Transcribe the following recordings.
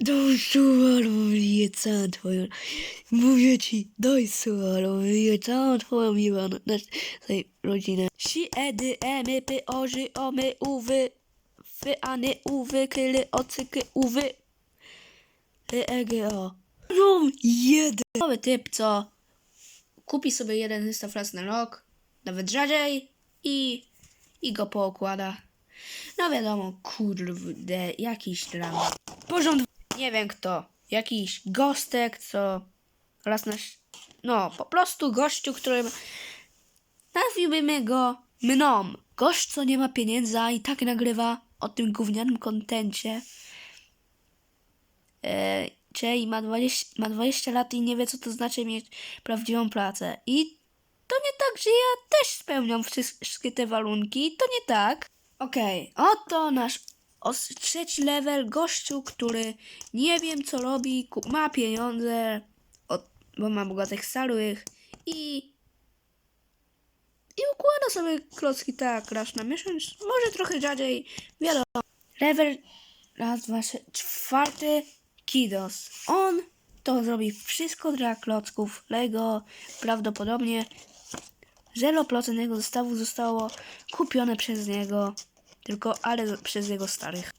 Daj suchar, mówię całą twoją. Mówię ci, daj suchar, mówię całą twoją miłość na tej rodzinę. Si, edy, emy, py, oży, omy, uwy. Fy, any, uwy, kyly, ocyky, uwy. Ly, ege, o. No, jeden. Nowy typ, co kupi sobie jeden zestaw raz na rok, nawet rzadziej i, i go poukłada. No wiadomo, kurde, jakiś tam porząd, nie wiem kto, jakiś gostek, co raz na, no po prostu gościu, który nazwijmy go mną. Gość, co nie ma pieniędzy, a i tak nagrywa o tym gównianym kontencie. E, Czyli ma 20, ma 20 lat i nie wie, co to znaczy mieć prawdziwą pracę. I to nie tak, że ja też spełniam wszy- wszystkie te warunki. To nie tak. Okej, oto nasz os- trzeci level gościu, który nie wiem, co robi, ma pieniądze, od, bo ma bogatych starych i i układa sobie klocki tak raz na miesiąc, może trochę rzadziej, wiadomo. Level raz, dwa, trzy, czwarty Kidos. On to zrobi wszystko dla klocków Lego. Prawdopodobnie 0% jego zestawu zostało kupione przez niego, tylko ale przez jego starych.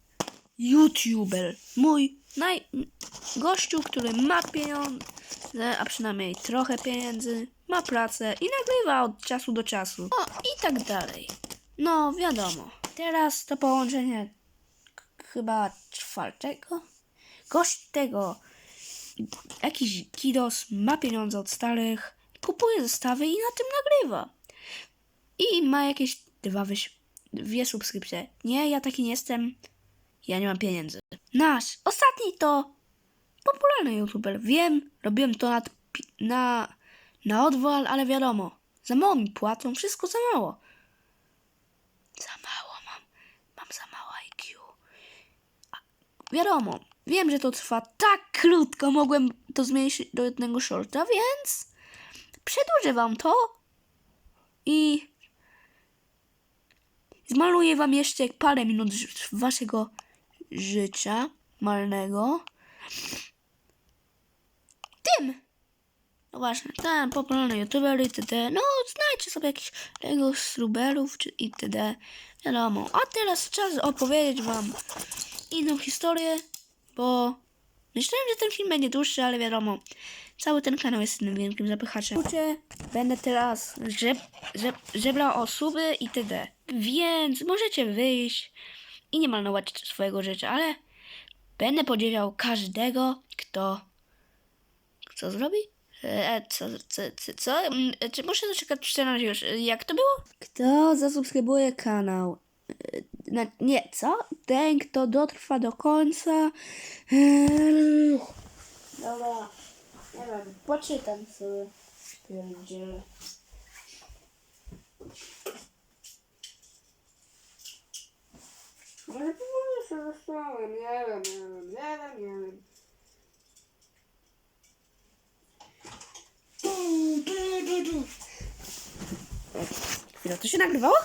YouTuber. Mój naj... gościu, który ma pieniądze, a przynajmniej trochę pieniędzy, ma pracę i nagrywa od czasu do czasu. O, i tak dalej. No, wiadomo. Teraz to połączenie chyba czwartego. Gość tego, jakiś kidos, ma pieniądze od starych, kupuje zestawy i na tym nagrywa. I ma jakieś dwa wyś- dwie subskrypcje. Nie, ja taki nie jestem. Ja nie mam pieniędzy. Nasz ostatni to popularny youtuber. Wiem, robiłem to na, na, na odwal, ale wiadomo, za mało mi płacą, wszystko za mało. Za mało mam, mam za mało IQ. A, wiadomo, wiem, że to trwa tak krótko, mogłem to zmniejszyć do jednego shorta, więc przedłużę wam to i zmaluję wam jeszcze parę minut waszego życia malnego. Tym! No właśnie, ten popularny youtuber itd. No, znajdźcie sobie jakichś Lego struberów czy itd. Wiadomo. A teraz czas opowiedzieć wam inną historię, bo myślałem, że ten film będzie dłuższy, ale wiadomo, cały ten kanał jest jednym wielkim zapychaczem. Będę teraz żeb, żeb, żebrał o suby itd. Więc możecie wyjść i nie marnować swojego życia, ale będę podziwiał każdego, kto co zrobi? E, co, co, co, co? Mm, e, Czy muszę zaczekać scenariusz? E, Jak to było? Kto zasubskrybuje kanał? E, Na, nie, co? Ten, kto dotrwa do końca. Eee, Dobra, nie wiem, poczytam sobie. Pierdziele. Może powoli się zastanawiam, nie wiem, nie wiem, nie wiem, nie wiem. Chwila, to się nagrywało?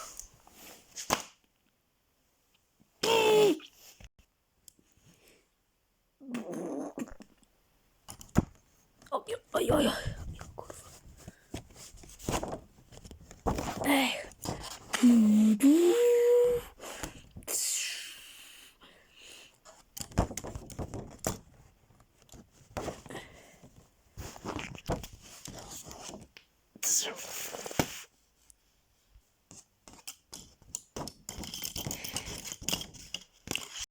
Oj, oj, oj, ですよ。